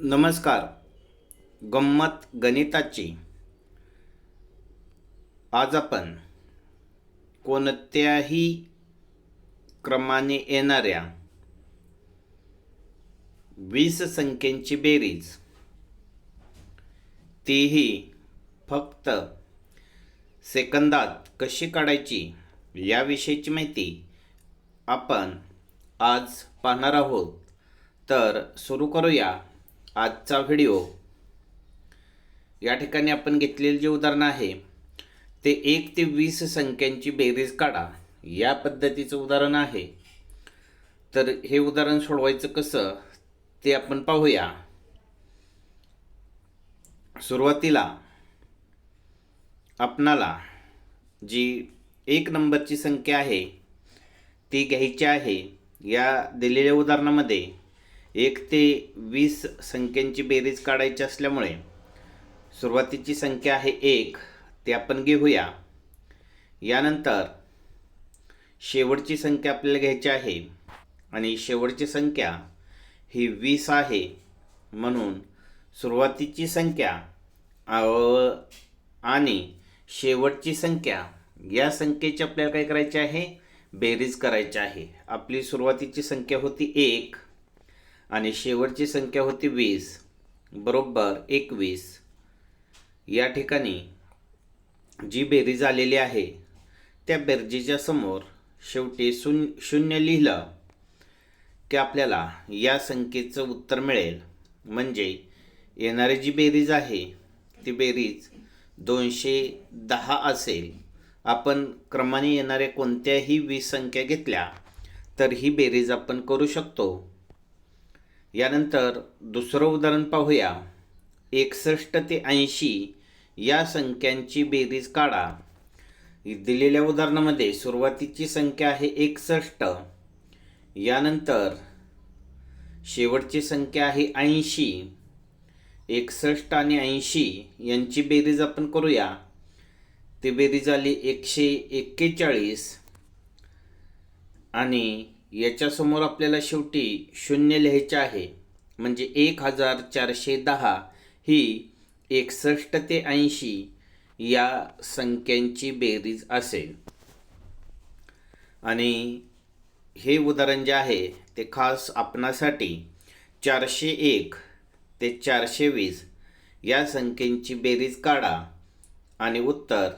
नमस्कार. गंमत गणिताची. आज आपण कोणत्याही क्रमाने येणाऱ्या वीस संख्येची बेरीज. तीही फक्त सेकंदात कशी काढायची याविषयीची माहिती आपण आज पाहणार आहोत. तर सुरू करूया. आजचा व्हिडिओ. या ठिकाणी आपण घेतलेले जे उदाहरण आहे ते एक ते वीस संख्यांची बेरीज काढा. या पद्धतीचं उदाहरण आहे. तर हे उदाहरण सोडवायचं कसं ते आपण पाहूया. सुरुवातीला आपणाला जी एक नंबरची संख्या आहे ती घ्यायची आहे या दिलेल्या उदाहरणामध्ये एक ते वीस संख्यांची बेरीज काढायची असल्यामुळे सुरुवातीची संख्या आहे एक ते आपण घेऊया. यानंतर शेवटची संख्या आपल्याला घ्यायची आहे आणि शेवटची संख्या ही वीस आहे. म्हणून सुरुवातीची संख्या आणि शेवटची संख्या या संख्येची आपल्याला काय करायची आहे? बेरीज करायची आहे. आपली सुरुवातीची संख्या होती एक आणि शेवटची संख्या होती वीस. बरोबर एकवीस. या ठिकाणी जी बेरीज आलेली आहे त्या बेरजेच्या समोर शेवटी शून शून्य लिहिलं की आपल्याला या संख्येचं उत्तर मिळेल. म्हणजे येणारी जी बेरीज आहे ती बेरीज दोनशे दहा असेल. आपण क्रमाने येणाऱ्या कोणत्याही वीस संख्या घेतल्या तर ही बेरीज आपण करू शकतो. यानंतर दुसरं उदाहरण पाहूया. एकसष्ट ते ऐंशी या संख्यांची बेरीज काढा. दिलेल्या उदाहरणामध्ये सुरुवातीची संख्या आहे एकसष्ट. यानंतर शेवटची संख्या आहे ऐंशी. एकसष्ट आणि ऐंशी यांची बेरीज आपण करूया. ती बेरीज आली एकशे एक्केचाळीस आणि याच्यासमोर आपल्याला शेवटी शून्य लिहायचे आहे. म्हणजे एक हजार चारशे दहा ही एकसष्ट ते ऐंशी या संख्यांची बेरीज असेल. आणि हे उदाहरण जे आहे ते खास आपणासाठी चारशे एक ते चारशे वीस या संख्येची बेरीज काढा आणि उत्तर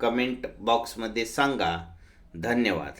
कमेंट बॉक्समध्ये सांगा. धन्यवाद.